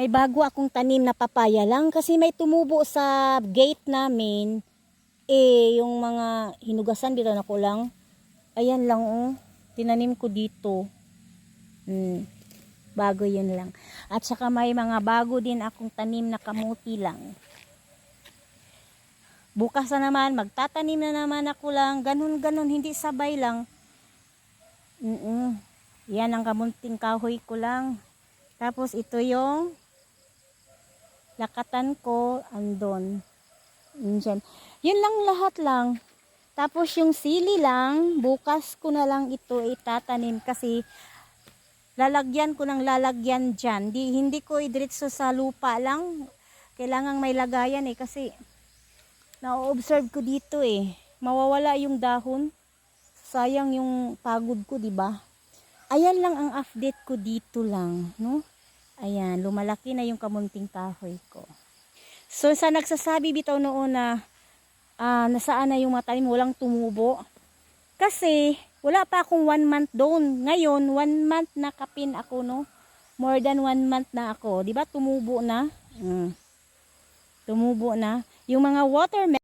May bago akong tanim na papaya lang kasi may tumubo sa gate namin. Eh, yung mga hinugasan dito na ko lang. Ayan lang oh. Tinanim ko dito. Hmm. Bago yun lang. At saka may mga bago din akong tanim na kamuti lang. Bukas na naman, magtatanim na naman ako lang. Ganun-ganun, hindi sabay lang. Mm Yan ang kamunting kahoy ko lang. Tapos ito yung lakatan ko andon. Diyan. Yun lang lahat lang. Tapos yung sili lang, bukas ko na lang ito itatanim kasi lalagyan ko ng lalagyan dyan. Di, hindi ko idiretso sa lupa lang. Kailangang may lagayan eh kasi na-observe ko dito eh. Mawawala yung dahon. Sayang yung pagod ko, di ba? Ayan lang ang update ko dito lang, no? Ayan, lumalaki na yung kamunting kahoy ko. So, sa nagsasabi bitaw noon na ah, nasaan na yung mga tanim, walang tumubo. Kasi, wala pa akong one month doon. Ngayon, one month na kapin ako, no? More than one month na ako. Ba? Tumubo na. Mm. Tumubo na. Yung mga watermelon,